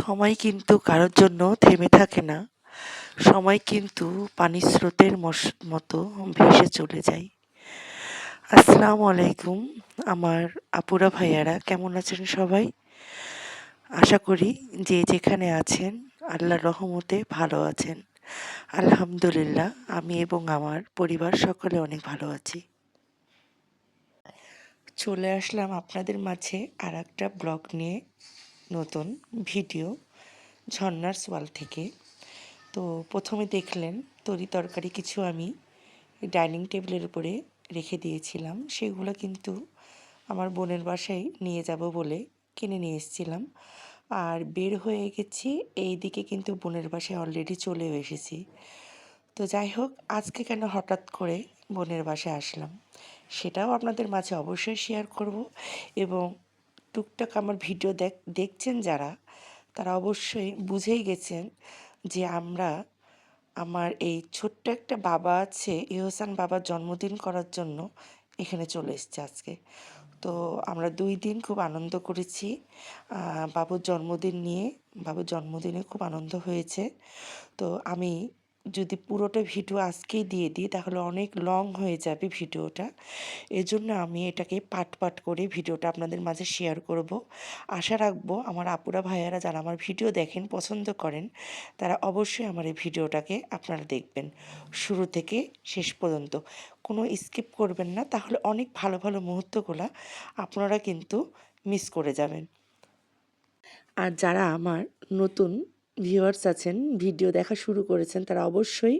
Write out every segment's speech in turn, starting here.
সময় কিন্তু কারোর জন্য থেমে থাকে না। সময় কিন্তু পানির স্রোতের মতো ভেসে চলে যায়। আসসালামু আলাইকুম আমার আপুরা ভাইয়ারা, কেমন আছেন সবাই? আশা করি যে যেখানে আছেন আল্লাহর রহমতে ভালো আছেন। আলহামদুলিল্লাহ, আমি এবং আমার পরিবার সকলে অনেক ভালো আছি। চলে আসলাম আপনাদের মাঝে আর একটা ব্লগ নিয়ে। নতুন ভিডিও ঝর্নার সোয়াল থেকে। তো প্রথমে দেখলেন তরি তরকারি কিছু আমি ডাইনিং টেবিলের উপরে রেখে দিয়েছিলাম। সেগুলো কিন্তু আমার বোনের বাসায় নিয়ে যাব বলে কিনে নিয়ে এসেছিলাম। আর বের হয়ে গেছি এই দিকে কিন্তু বোনের বাসায় অলরেডি চলেও এসেছি। তো যাই হোক, আজকে কেন হঠাৎ করে বোনের বাসায় আসলাম, সেটাও আপনাদের মাঝে অবশ্যই শেয়ার করব। এবং টুকটাক আমার ভিডিও দেখ, দেখছেন যারা, তারা অবশ্যই বুঝেই গেছেন যে আমরা আমার এই ছোট্ট একটা বাবা আছে, ইহসান বাবার জন্মদিন করার জন্য এখানে চলে এসছে আজকে। তো আমরা দুই দিন খুব আনন্দ করেছি। বাবুর জন্মদিন নিয়ে, বাবুর জন্মদিনে খুব আনন্দ হয়েছে। তো আমি যদি পুরোটা ভিডিও আজকেই দিয়ে দিই, তাহলে অনেক লং হয়ে যাবে ভিডিওটা। এজন্য আমি এটাকে পাট পাট করে ভিডিওটা আপনাদের মাঝে শেয়ার করব। আশা রাখব আমার আপুরা ভাইয়ারা যারা আমার ভিডিও দেখেন, পছন্দ করেন, তারা অবশ্যই আমার এই ভিডিওটাকে আপনারা দেখবেন। শুরু থেকে শেষ পর্যন্ত কোনো স্কিপ করবেন না, তাহলে অনেক ভালো ভালো মুহূর্তগুলো আপনারা কিন্তু মিস করে যাবেন। আর যারা আমার নতুন ভিউয়ার্স আছেন, ভিডিও দেখা শুরু করেছেন, তারা অবশ্যই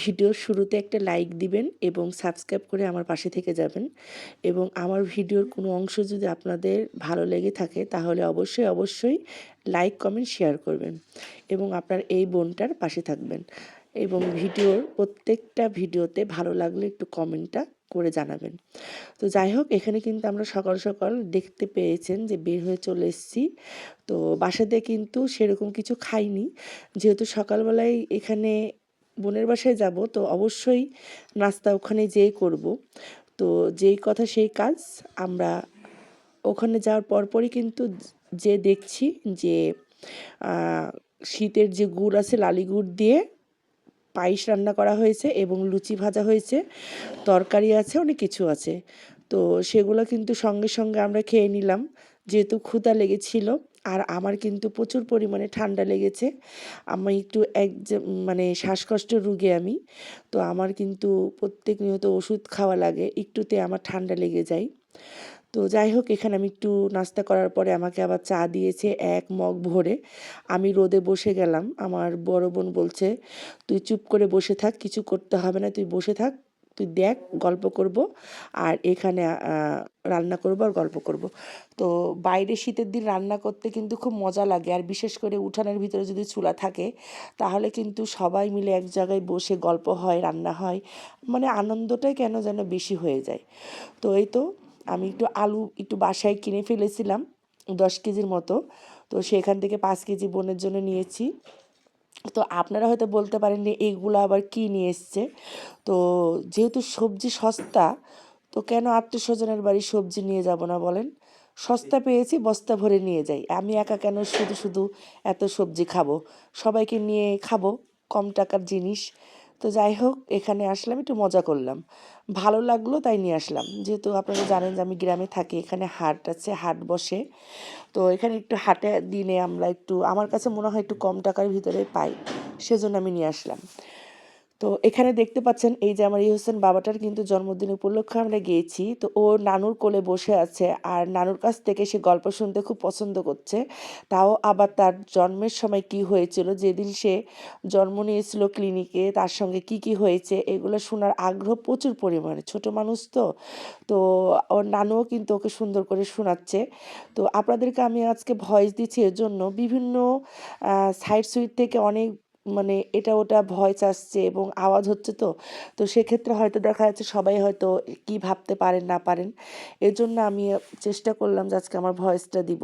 ভিডিওর শুরুতে একটা লাইক দিবেন এবং সাবস্ক্রাইব করে আমার পাশে থেকে যাবেন। এবং আমার ভিডিওর কোনো অংশ যদি আপনাদের ভালো লেগে থাকে, তাহলে অবশ্যই অবশ্যই লাইক কমেন্ট শেয়ার করবেন এবং আপনার এই বোনটার পাশে থাকবেন। এবং ভিডিওর প্রত্যেকটা ভিডিওতে ভালো লাগলে একটু কমেন্টটা করে জানাবেন। তো যাই হোক, এখানে কিন্তু আমরা সকাল সকাল দেখতে পেয়েছেন যে বের হয়ে চলে এসেছি। তো বাসাতে কিন্তু সেরকম কিছু খাইনি। যেহেতু সকালবেলায় এখানে বোনের বাসায় যাব, তো অবশ্যই নাস্তা ওখানে যেয়ে করব। তো যেই কথা সেই কাজ। আমরা ওখানে যাওয়ার পরপরই কিন্তু যে দেখছি যে শীতের যে গুড় আছে, লালি গুড় দিয়ে পায়েস রান্না করা হয়েছে এবং লুচি ভাজা হয়েছে, তরকারি আছে, অনেক কিছু আছে। তো সেগুলো কিন্তু সঙ্গে সঙ্গে আমরা খেয়ে নিলাম। যেহেতু ক্ষুধা লেগেছিল আর আমার কিন্তু প্রচুর পরিমাণে ঠান্ডা লেগেছে, আমি একটু এক মানে শ্বাসকষ্ট রুগী আমি, তো আমার কিন্তু প্রত্যেক নিয়ত ওষুধ খাওয়া লাগে, একটুতে আমার ঠান্ডা লেগে যায়। তো যাই হোক, এখানে আমি একটু নাস্তা করার পরে আমাকে আবার চা দিয়েছে এক মগ ভরে। আমি রোদে বসে গেলাম। আমার বড় বোন বলছে, তুই চুপ করে বসে থাক, কিছু করতে হবে না, তুই বসে থাক, তুই দেখ, গল্প করব আর এখানে রান্না করব আর গল্প করব। তো বাইরে শীতের দিন রান্না করতে কিন্তু খুব মজা লাগে। আর বিশেষ করে উঠানের ভিতরে যদি চুলা থাকে, তাহলে কিন্তু সবাই মিলে এক জায়গায় বসে গল্প হয়, রান্না হয়। মানে আনন্দটাই কেন যেন বেশি হয়ে যায়। তো এই তো আমি একটু আলু একটু বাসায় কিনে ফেলেছিলাম দশ কেজির মতো। তো সেখান থেকে পাঁচ কেজি বোনের জন্য নিয়েছি। তো আপনারা হয়তো বলতে পারেন যে এইগুলো আবার কি নিয়ে এসছে? তো যেহেতু সবজি সস্তা, তো কেন আত্মীয়স্বজনের বাড়ি সবজি নিয়ে যাব না বলেন? সস্তা পেয়েছি, বস্তা ভরে নিয়ে যাই। আমি একা কেন শুধু শুধু এত সবজি খাব? সবাইকে নিয়ে খাব কম টাকার জিনিস। তো যাই হোক, এখানে আসলাম, একটু মজা করলাম। ভালো লাগল তাই নিয়ে আসলাম। যেহেতু আপনারা জানেন যে আমি গ্রামে থাকি, এখানে হাট আছে, হাট বসে। তো এখানে একটু হাটে দিনে আমরা একটু, আমার কাছে মনে হয় একটু কম টাকার ভিতরে পাই, সেজন্য আমি নিয়ে আসলাম। তো এখানে দেখতে পাচ্ছেন এই যে আমার ইহসান বাবাটার কিন্তু জন্মদিন উপলক্ষে আমরা গিয়েছি। তো ও নানুর কোলে বসে আছে আর নানুর কাছ থেকে সে গল্প শুনতে খুব পছন্দ করছে। তাও আবার তার জন্মের সময় কি হয়েছিল, যেদিন সে জন্ম নিয়েছিল ক্লিনিকে, তার সঙ্গে কি কি হয়েছে, এগুলো শোনার আগ্রহ প্রচুর পরিমাণে। ছোট মানুষ তো তো ওর নানুও কিন্তু ওকে সুন্দর করে শোনাচ্ছে। তো আপনাদেরকে আমি আজকে ভয়েস দিচ্ছি এর জন্য বিভিন্ন সাইড সুইট থেকে অনেক মানে এটা ওটা ভয়েস আসছে এবং আওয়াজ হচ্ছে তো তো সেক্ষেত্রে হয়তো দেখা যাচ্ছে সবাই হয়তো কি ভাবতে পারেন, না পারেন। এর জন্য আমি চেষ্টা করলাম যে আজকে আমার ভয়েসটা দিব।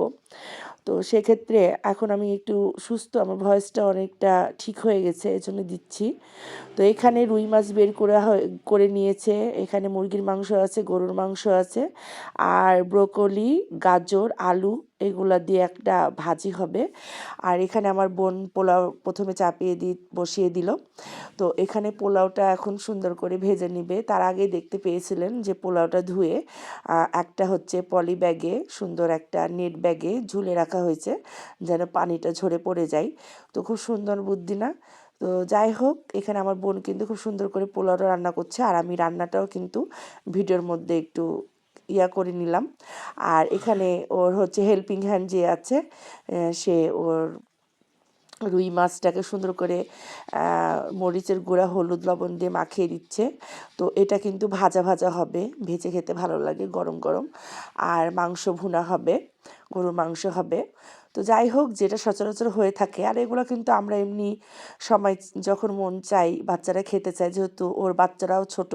তো সেক্ষেত্রে এখন আমি একটু সুস্থ, আমার ভয়েসটা অনেকটা ঠিক হয়ে গেছে এই জন্য দিচ্ছি। তো এখানে রুই মাছ বের করে করে নিয়েছে। এখানে মুরগির মাংস আছে, গরুর মাংস আছে। আর ব্রোকলি, গাজর, আলু এগুলা দিয়ে একটা ভাজি হবে। আর এখানে আমার বোন পোলাও প্রথমে চাপিয়ে দি, বসিয়ে দিল। তো এখানে পোলাওটা এখন সুন্দর করে ভেজে নিবে। তার আগে দেখতে পেয়েছিলেন যে পোলাওটা ধুয়ে একটা হচ্ছে পলি ব্যাগে, সুন্দর একটা নেট ব্যাগে ঝুলে রাখা হয়েছে যেন পানিটা ঝরে পড়ে যায়। তো খুব সুন্দর বুদ্ধি না? তো যাই হোক, এখানে আমার বোন কিন্তু খুব সুন্দর করে পোলাওটা রান্না করছে। আর আমি রান্নাটাও কিন্তু ভিডিওর মধ্যে একটু ইয়া করে নিলাম। আর এখানে ওর হচ্ছে হেল্পিং হ্যান্ড যে আছে সে ওর রুই মাছটাকে সুন্দর করে মরিচের গুঁড়া, হলুদ, লবণ দিয়ে মাখিয়ে দিচ্ছে তো এটা কিন্তু ভাজা ভাজা হবে, ভেজে খেতে ভালো লাগে, গরম গরম। আর মাংস ভুনা হবে, গরুর মাংস হবে। তো যাই হোক, যেটা সচরাচর হয়ে থাকে। আর এগুলো কিন্তু আমরা এমনি সময় যখন মন চাই, বাচ্চারা খেতে চায়, যেহেতু ওর বাচ্চারাও ছোট,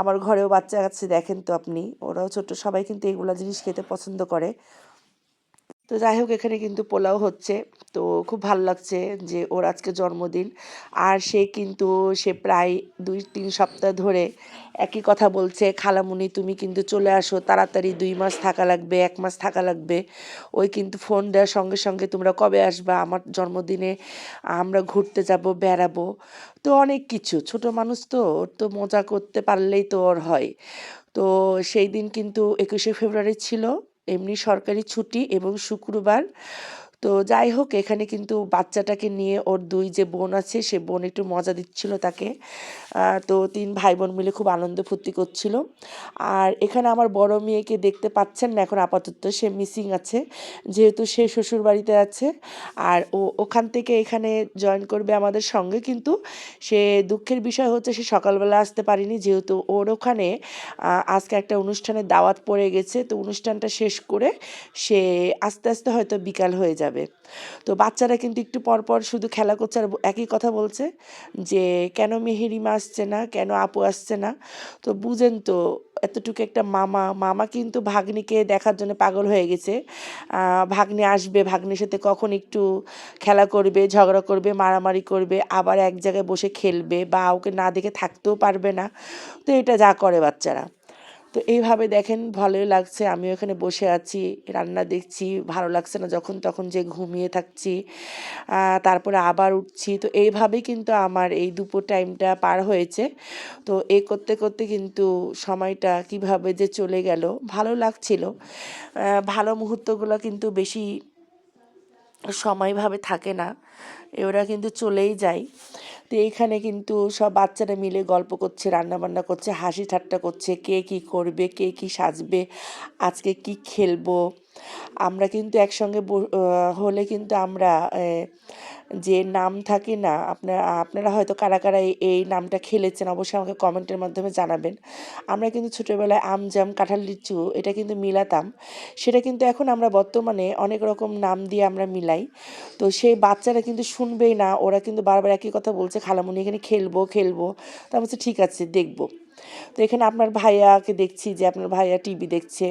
আমার ঘরেও বাচ্চা আছে, দেখেন তো আপনি, ওরাও ছোট, সবাই কিন্তু এগুলো জিনিস খেতে পছন্দ করে। তো যাই হোক, এখানে কিন্তু পোলাও হচ্ছে। তো খুব ভালো লাগছে যে ওর আজকে জন্মদিন। আর সে কিন্তু, সে প্রায় দুই, তিন সপ্তাহ ধরে একই কথা বলছে, খালামুনি, তুমি কিন্তু চলে আসো, তাড়াতাড়ি দুই মাস থাকা লাগবে, এক মাস থাকা লাগবে। ওই কিন্তু ফোন দেওয়ার সঙ্গে সঙ্গে তোমরা কবে আসবা? আমার জন্মদিনে আমরা ঘুরতে যাব, বেড়াবো। তো অনেক কিছু। ছোট মানুষ তো, ওর তো মজা করতে পারলেই তো ওর হয়। তো সেই দিন কিন্তু একুশে ফেব্রুয়ারি ছিল। এমনি সরকারি ছুটি এবং শুক্রবার তো যাই হোক, এখানে কিন্তু বাচ্চাটাকে নিয়ে ওর দুই যে বোন আছে, সে বোন একটু মজা দিচ্ছিল তাকে। তো তিন ভাই বোন মিলে খুব আনন্দ ফুর্তি করছিল। আর এখানে আমার বড় মেয়েকে দেখতে পাচ্ছেন না এখন আপাতত, সে মিসিং আছে, যেহেতু সে শ্বশুর বাড়িতে আছে। আর ও ওখান থেকে এখানে জয়েন করবে আমাদের সঙ্গে, কিন্তু সে দুঃখের বিষয় হচ্ছে সে সকালবেলা আসতে পারিনি, যেহেতু ওর ওখানে আজকে একটা অনুষ্ঠানের দাওয়াত পড়ে গেছে। তো অনুষ্ঠানটা শেষ করে সে আস্তে আস্তে হয়তো বিকাল হয়ে যাবে। যাবে। তো বাচ্চারা কিন্তু একটু পরপর শুধু খেলা করছে আর একই কথা বলছে যে, কেন মেহেরিমা আসছে না? কেন আপু আসছে না? তো বুঝেন তো, এতটুকু একটা মামা। মামা কিন্তু ভাগ্নিকে দেখার জন্য পাগল হয়ে গেছে। ভাগ্নি আসবে, ভাগ্নির সাথে কখন একটু খেলা করবে, ঝগড়া করবে, মারামারি করবে, আবার এক জায়গায় বসে খেলবে বা ওকে না দেখে থাকতেও পারবে না। তো এটা যা করে বাচ্চারা। তো এইভাবে দেখেন ভালোই লাগছে। আমিও এখানে বসে আছি, রান্না দেখছি, ভালো লাগছে না যখন তখন যে ঘুমিয়ে থাকছি। তারপরে আবার উঠছি। তো এইভাবেই কিন্তু আমার এই দুপুর টাইমটা পার হয়েছে। তো এ করতে করতে কিন্তু সময়টা কীভাবে যে চলে গেল, ভালো লাগছিল। ভালো মুহূর্তগুলো কিন্তু বেশি সময়ভাবে থাকে না। ওরা কিন্তু চলেই যায়। তো এইখানে কিন্তু সব বাচ্চারা মিলে গল্প করছে, রান্নাবান্না করছে, হাসি ঠাট্টা করছে, কে কি করবে, কে কি সাজবে, আজকে কি খেলব। আমরা কিন্তু একসঙ্গে হলে কিন্তু আমরা যে নাম থাকে না, আপনারা আপনারা হয়তো কারা কারা এই নামটা খেলেছেন অবশ্যই আমাকে কমেন্টের মাধ্যমে জানাবেন। আমরা কিন্তু ছোটোবেলায় আম জাম কাঁঠাল লিচু এটা কিন্তু মিলাতাম। সেটা কিন্তু এখন আমরা বর্তমানে অনেক রকম নাম দিয়ে আমরা মিলাই। তো সেই বাচ্চারা কিন্তু শুনবেই না, ওরা কিন্তু বারবার একই কথা বলছে, খালামুনি, এখানে খেলব খেলব। তা বলছে, ঠিক আছে, দেখব। তো এখানে আপনার ভাইয়াকে দেখছি যে, আপনার ভাইয়া টিভি দেখছে।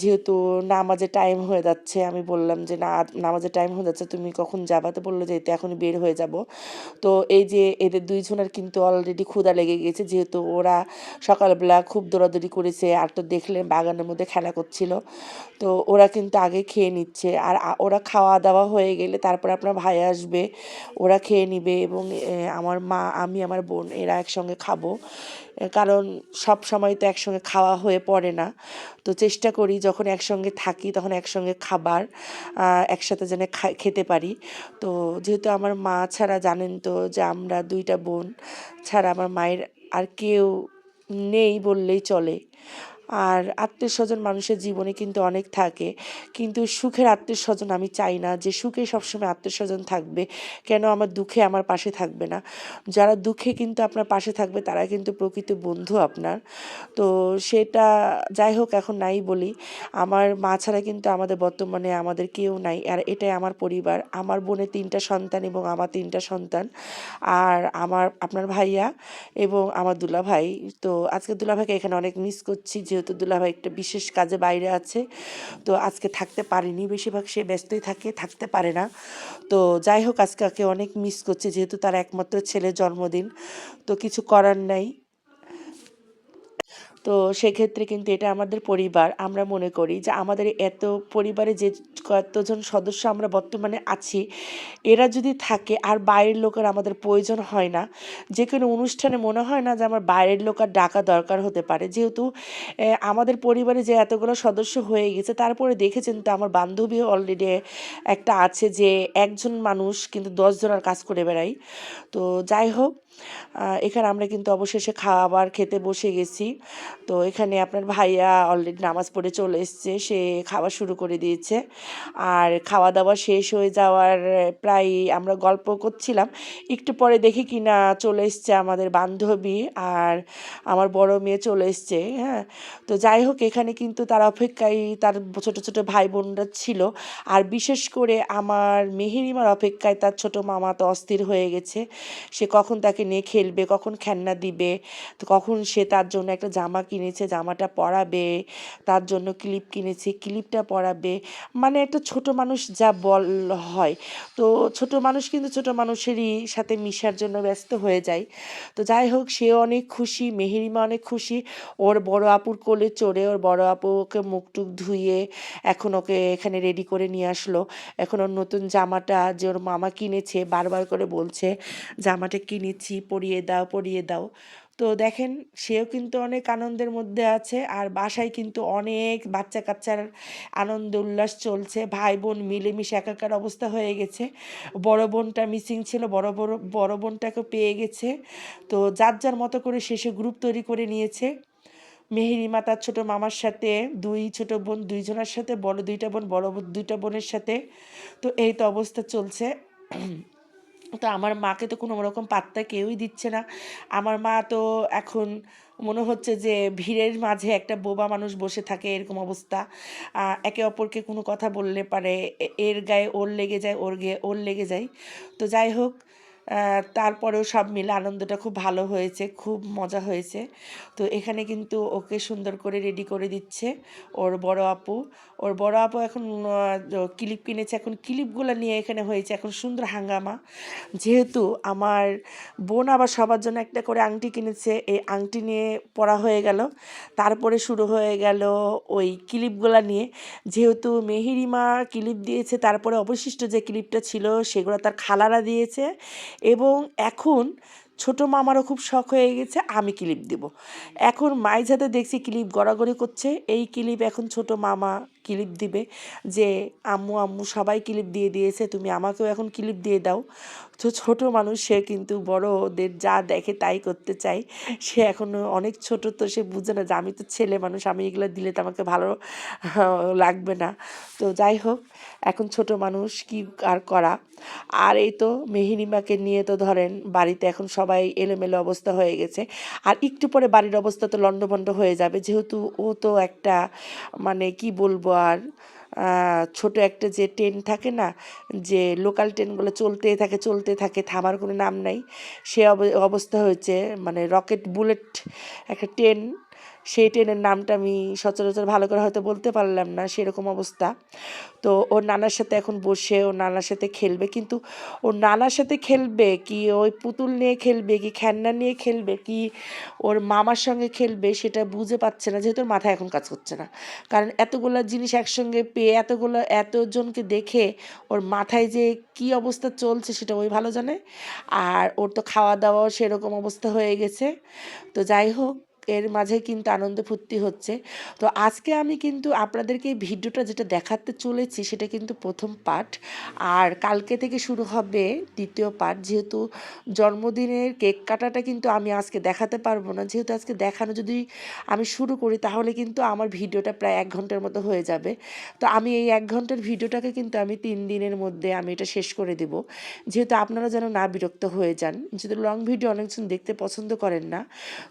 যেহেতু নামাজের টাইম হয়ে যাচ্ছে, আমি বললাম যে না নামাজের টাইম হয়ে যাচ্ছে, তুমি কখন যাবা? তো বলল যে এতে এখনই বের হয়ে যাব। তো এই যে, এদের দুইজনের কিন্তু অলরেডি ক্ষুদা লেগে গেছে, যেহেতু ওরা সকালবেলা খুব দৌড়াদৌড়ি করেছে, আর তো দেখলে বাগানের মধ্যে খেলা করছিল। তো ওরা কিন্তু আগে খেয়ে নিচ্ছে, আর ওরা খাওয়া দাওয়া হয়ে গেলে তারপর আপনার ভাই আসবে, ওরা খেয়ে নিবে এবং আমার মা, আমি, আমার বোন, এরা একসঙ্গে খাব। কারণ সব সময় তো একসঙ্গে খাওয়া হয়ে পড়ে না। তো চেষ্টা করি যখন একসঙ্গে থাকি তখন একসঙ্গে খাবার একসাথে যেন খেতে পারি। তো যেহেতু আমার মা ছাড়া জানেন তো যে আমরা দুইটা বোন, ছাড়া আমার মায়ের আর কেউ নেই বললেই চলে। আর আত্মীয় স্বজন মানুষের জীবনে কিন্তু অনেক থাকে। কিন্তু সুখের আত্মীয় স্বজন আমি চাই না যে সুখে সবসময় আত্মীয় স্বজন থাকবে। কেন আমার দুঃখে আমার পাশে থাকবে না? যারা দুঃখে কিন্তু আপনার পাশে থাকবে, তারা কিন্তু প্রকৃত বন্ধু আপনার। তো সেটা যাই হোক, এখন নাই বলি। আমার মা ছাড়া কিন্তু আমাদের বর্তমানে আমাদের কেউ নাই। আর এটাই আমার পরিবার। আমার বোনের তিনটা সন্তান এবং আমার তিনটা সন্তান। আর আমার, আপনার ভাইয়া এবং আমার দুলা ভাই তো আজকে দুলা ভাইকে এখানে অনেক মিস করছি যে যেহেতু দুলাভাই একটা বিশেষ কাজে বাইরে আছে। তো আজকে থাকতে পারেনি, বেশিরভাগ সে ব্যস্তই থাকে, থাকতে পারে না। তো যাই হোক, আজকে অনেক মিস করছে, যেহেতু তার একমাত্র ছেলে জন্মদিন। তো কিছু করার নাই। তো সেক্ষেত্রে কিন্তু এটা আমাদের পরিবার। আমরা মনে করি যে আমাদের এত পরিবারে যে কতজন সদস্য আমরা বর্তমানে আছি, এরা যদি থাকে আর বাইরের লোকের আমাদের প্রয়োজন হয় না, যে কোনো অনুষ্ঠানে মনে হয় না যে আমার বাইরের লোক আর ডাকা দরকার হতে পারে। যেহেতু আমাদের পরিবারে যে এতগুলো সদস্য হয়ে গেছে, তারপরে দেখেছেন তো আমার বান্ধবীও অলরেডি একটা আছে যে একজন মানুষ কিন্তু দশ জনের কাজ করে বেড়াই তো যাই হোক এখানে আমরা কিন্তু অবশেষে খাবার খেতে বসে গেছি। তো এখানে আপনার ভাইয়া অলরেডি নামাজ পড়ে চলে এসছে, সে খাওয়া শুরু করে দিয়েছে। আর খাওয়া দাওয়া শেষ হয়ে যাওয়ার, প্রায় আমরা গল্প করছিলাম, একটু পরে দেখি কি না চলে এসছে আমাদের বান্ধবী আর আমার বড় মেয়ে চলে এসছে হ্যাঁ। তো যাই হোক, এখানে কিন্তু তার অপেক্ষায় তার ছোট ছোট ভাই বোনরা ছিল। আর বিশেষ করে আমার মেহেরিমার অপেক্ষায় তার ছোট মামা তো অস্থির হয়ে গেছে। সে কখন তাকে নিয়ে খেলবে, কখন খেলনা দিবে, তো কখন সে তার জন্য একটা জামা কিনেছে, জামাটা পরাবে, তার জন্য ক্লিপ কিনেছে, ক্লিপটা পরাবে। মানে একটা ছোট মানুষ যা বল হয়। তো ছোট মানুষ কিন্তু ছোট মানুষেরই সাথে মিশার জন্য ব্যস্ত হয়ে যায়। তো যাই হোক সে অনেক খুশি, মেহেরিমা অনেক খুশি। ওর বড় আপুর কোলে চড়ে ওর বড় আপু ওকে মুখ টুক ধুইয়ে এখন ওকে এখানে রেডি করে নিয়ে আসলো। এখন ওর নতুন জামাটা যে ওর মামা কিনেছে, বারবার করে বলছে, জামাটা কিনেছি, পরিয়ে দাও পরিয়ে দাও। তো দেখেন সেও কিন্তু অনেক আনন্দের মধ্যে আছে। আর বাসায় কিন্তু অনেক বাচ্চা কাচ্চার আনন্দ উল্লাস চলছে। ভাই বোন মিলেমিশে একাকার অবস্থা হয়ে গেছে। বড় বোনটা মিসিং ছিল, বড় বড় বড় বোনটাকে পেয়ে গেছে। তো যার যার মতো করে শেষে গ্রুপ তৈরি করে নিয়েছে। মেহেরিমা তার ছোট মামার সাথে, দুই ছোট বোন দুইজনের সাথে, বড় দুইটা বোন, বড় দুইটা বোনের সাথে। তো এই তো অবস্থা চলছে। তো আমার মাকে তো কোনো রকম পাত্তা কেউই দিচ্ছে না। আমার মা তো এখন মনে হচ্ছে যে ভিড়ের মাঝে একটা বোবা মানুষ বসে থাকে এরকম অবস্থা। একে অপরকে কোনো কথা বললে পারে এর গায়ে ওর লেগে যায়, ওর গায়ে ওর লেগে যায়। তো যাই হোক তারপরেও সব মিলে আনন্দটা খুব ভালো হয়েছে, খুব মজা হয়েছে। তো এখানে কিন্তু ওকে সুন্দর করে রেডি করে দিচ্ছে ওর বড় আপু। ওর বড় আপু এখন ক্লিপ কিনেছে। এখন ক্লিপগুলো নিয়ে এখানে হয়েছে এখন সুন্দর হাঙ্গামা। যেহেতু আমার বোন আবার সবার জন্য একটা করে আংটি কিনেছে, এই আংটি নিয়ে পরা হয়ে গেল। তারপরে শুরু হয়ে গেল ওই ক্লিপগুলো নিয়ে। যেহেতু মেহেরিমা ক্লিপ দিয়েছে, তারপরে অবশিষ্ট যে ক্লিপটা ছিল সেগুলো তার খালারা দিয়েছে। এবং এখন ছোট মামারও খুব শখ হয়ে গেছে, আমি ক্লিপ দেব। এখন মাইঝাতে দেখছি ক্লিপ গড়াগড়ি করছে, এই ক্লিপ এখন ছোট মামা ক্লিপ দিবে যে, আম্মু আম্মু সবাই ক্লিপ দিয়ে দিয়েছে, তুমি আমাকেও এখন ক্লিপ দিয়ে দাও। তো ছোট মানুষ, সে কিন্তু বড়দের যা দেখে তাই করতে চায়। সে এখনও অনেক ছোট তো সে বুঝে না যে, আমি তো ছেলে মানুষ, আমি এগুলো দিলে তো আমাকে ভালো লাগবে না। তো যাই হোক, এখন ছোট মানুষ কি আর করা? আর এই তো মেহিনিমাকে নিয়ে তো ধরেন বাড়িতে এখন সবাই এলোমেলো অবস্থা হয়ে গেছে। আর একটু পরে বাড়ির অবস্থা তো লণ্ডভণ্ড হয়ে যাবে। যেহেতু ও তো একটা মানে কি বলব আর ছোট একটা যে ট্রেন থাকে না, যে লোকাল ট্রেনগুলো চলতে থাকে চলতে থাকে, থামার কোনো নাম নাই। সে অব- অবস্থা হয়েছে মানে রকেট, বুলেট একটা ট্রেন সেই ট্রেনের নামটা আমি সচরাচর ভালো করে হয়তো বলতে পারলাম না, সেরকম অবস্থা। তো ওর নানার সাথে এখন বসে, ওর নানার সাথে খেলবে, কিন্তু ওর নানার সাথে খেলবে কি, ওই পুতুল নিয়ে খেলবে কি, খেলনা নিয়ে খেলবে কি, ওর মামার সঙ্গে খেলবে সেটা বুঝে পাচ্ছে না, যেহেতু ওর মাথায় এখন কাজ করছে না। কারণ এতগুলো জিনিস একসঙ্গে পেয়ে, এতগুলো, এতজনকে দেখে ওর মাথায় যে কি অবস্থা চলছে সেটা ওই ভালো জানে। আর ওর তো খাওয়া দাওয়াও সেরকম অবস্থা হয়ে গেছে। তো যাই হোক এর মাঝে কিন্তু আনন্দ ফুর্তি হচ্ছে। তো আজকে আমি কিন্তু আপনাদেরকে এই ভিডিওটা যেটা দেখাতে চলেছি সেটা কিন্তু প্রথম পার্ট আর কালকে থেকে শুরু হবে দ্বিতীয় পার্ট যেহেতু জন্মদিনের কেক কাটাটা কিন্তু আমি আজকে দেখাতে পারব না। যেহেতু আজকে দেখানো যদি আমি শুরু করি, তাহলে কিন্তু আমার ভিডিওটা প্রায় এক ঘণ্টার মতো হয়ে যাবে। তো আমি এই এক ঘণ্টার ভিডিওটাকে কিন্তু আমি তিন দিনের মধ্যে আমি এটা শেষ করে দেব। যেহেতু আপনারা যেন না বিরক্ত হয়ে যান, যেহেতু লং ভিডিও অনেকজন দেখতে পছন্দ করেন না,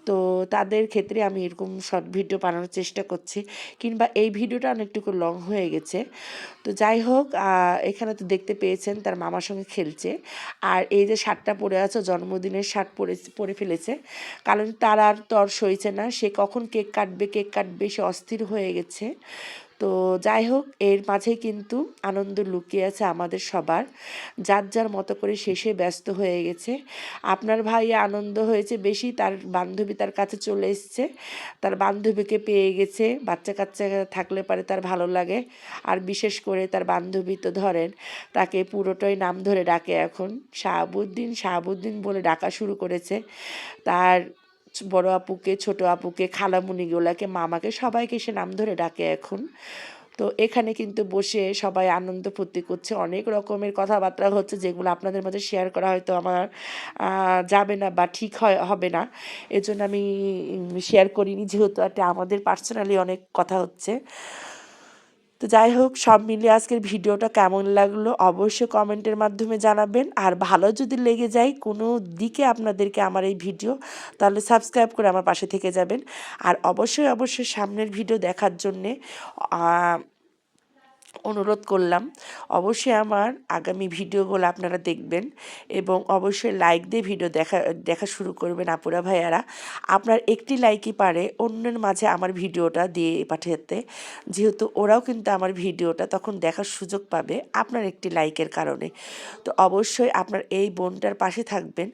তো তাদের ক্ষেত্রে আমি এরকম শর্ট ভিডিও বানানোর চেষ্টা করছি, কিংবা এই ভিডিওটা অনেকটুকু লং হয়ে গেছে। তো যাই হোক এখানে তো দেখতে পেয়েছেন তার মামার সঙ্গে খেলছে। আর এই যে শার্টটা পরে আছে জন্মদিনের শার্ট পরে পরে ফেলেছে। কারণ তার আর তর সইছে না, সে কখন কেক কাটবে কেক কাটবে, সে অস্থির হয়ে গেছে। তো যাই হোক, এর মাঝে কিন্তু আনন্দ লুকিয়ে আছে আমাদের সবার। যার যার মতো করে শেষে ব্যস্ত হয়ে গেছে। আপনার ভাই আনন্দ হয়েছে বেশি, তার বান্ধবী তার কাছে চলে এসছে। তার বান্ধবীকে পেয়ে গেছে, বাচ্চা কাচ্চা থাকলে পারে তার ভালো লাগে। আর বিশেষ করে তার বান্ধবী তো ধরেন, তাকে পুরোটাই নাম ধরে ডাকে এখন। শাহাবুদ্দিন শাহাবুদ্দিন বলে ডাকা শুরু করেছে। তার বড় আপুকে, ছোট আপুকে খালামুনিগুলাকে মামাকে সবাইকে সে নাম ধরে ডাকে এখন। তো এখানে কিন্তু বসে সবাই আনন্দ ফুর্তি করছে, অনেক রকমের কথাবার্তা হচ্ছে যেগুলো আপনাদের মধ্যে শেয়ার করা হয়তো আমার যাবে না বা ঠিক হয়, হবে না। এজন্য আমি শেয়ার করিনি যেহেতু একটা আমাদের পার্সোনালি অনেক কথা হচ্ছে। তো যাই হোক সব মিলিয়ে আজকের ভিডিওটা কেমন লাগল অবশ্যই কমেন্টের মাধ্যমে জানাবেন। আর ভালো যদি লেগে যায় কোনো দিকে আপনাদেরকে আমার এই ভিডিও, তাহলে সাবস্ক্রাইব করে আমার পাশে থেকে যাবেন। আর অবশ্যই অবশ্যই সামনের ভিডিও দেখার জন্যে অনুরোধ করলাম। অবশ্যই আমার আগামী ভিডিওগুলো আপনারা দেখবেন এবং অবশ্যই লাইক দিয়ে ভিডিও দেখা দেখা শুরু করবেন আপুরা ভাইয়ারা। আপনার একটি লাইকই পারে অন্যের মাঝে আমার ভিডিওটা দিয়ে পাঠাতে। যেহেতু ওরাও কিন্তু আমার ভিডিওটা তখন দেখার সুযোগ পাবে আপনার একটি লাইকের কারণে। তো অবশ্যই আপনার এই বোনটার পাশে থাকবেন।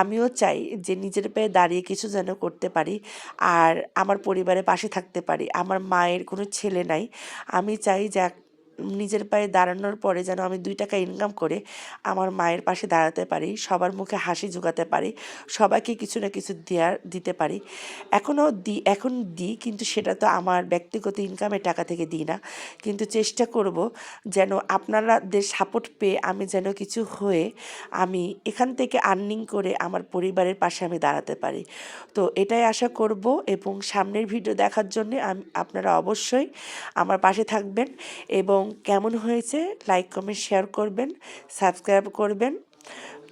আমিও চাই যে নিজের পায়ে দাঁড়িয়ে কিছু যেন করতে পারি আর আমার পরিবারের পাশে থাকতে পারি। আমার মায়ের কোনো ছেলে নাই। আমি চাই যে নিজের পায়ে দাঁড়ানোর পরে যেন আমি দুই টাকা ইনকাম করে আমার মায়ের পাশে দাঁড়াতে পারি, সবার মুখে হাসি জোগাতে পারি, সবাইকে কিছু না কিছু দেওয়ার দিতে পারি। এখনও দিই এখন দিই কিন্তু সেটা তো আমার ব্যক্তিগত ইনকামের টাকা থেকে দিই না। কিন্তু চেষ্টা করব যেন আপনারাদের সাপোর্ট পেয়ে আমি যেন কিছু হয়ে আমি এখান থেকে আর্নিং করে আমার পরিবারের পাশে আমি দাঁড়াতে পারি। তো এটাই আশা করব এবং সামনের ভিডিও দেখার জন্য আপনারা অবশ্যই আমার পাশে থাকবেন এবং কেমন হয়েছে লাইক কমেন্ট শেয়ার করবেন সাবস্ক্রাইব করবেন।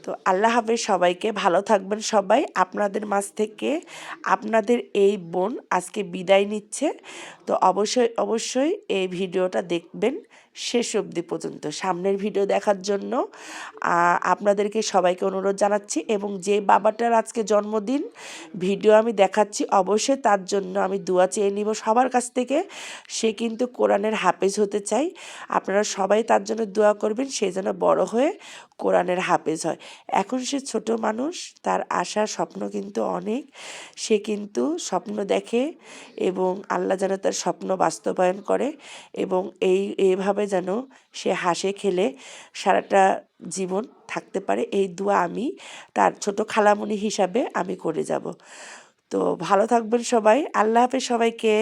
তো আল্লাহ হাফেজ সবাইকে ভালো থাকবেন সবাই। আপনাদের মাছ থেকে আপনাদের এই বোন আজকে বিদায় নিচ্ছে। তো অবশ্যই অবশ্যই এই ভিডিওটা দেখবেন। শেষ অবধি পর্যন্ত। সামনের ভিডিও দেখার জন্য আপনাদেরকে সবাইকে অনুরোধ জানাচ্ছি এবং যে বাবাটার আজকে জন্মদিন ভিডিও আমি দেখাচ্ছি অবশ্যই তার জন্য আমি দোয়া চেয়ে নিব সবার কাছ থেকে। সে কিন্তু কোরআনের হাফেজ হতে চাই। আপনারা সবাই তার জন্য দোয়া করবেন, সে যেন বড় হয়ে কোরআনের হাফেজ হয়। এখন সে ছোট মানুষ, তার আশা, স্বপ্ন কিন্তু অনেক। সে কিন্তু স্বপ্ন দেখে এবং আল্লাহ যেন তার স্বপ্ন বাস্তবায়ন করে এবং এই এইভাবে যেন সে হাসে খেলে সারাটা জীবন থাকতে পারে। এই দোয়া আমি তার ছোট খালামণি হিসাবে আমি করে যাব। তো ভালো থাকবেন সবাই। আল্লাহ হাফেজ সবাইকে।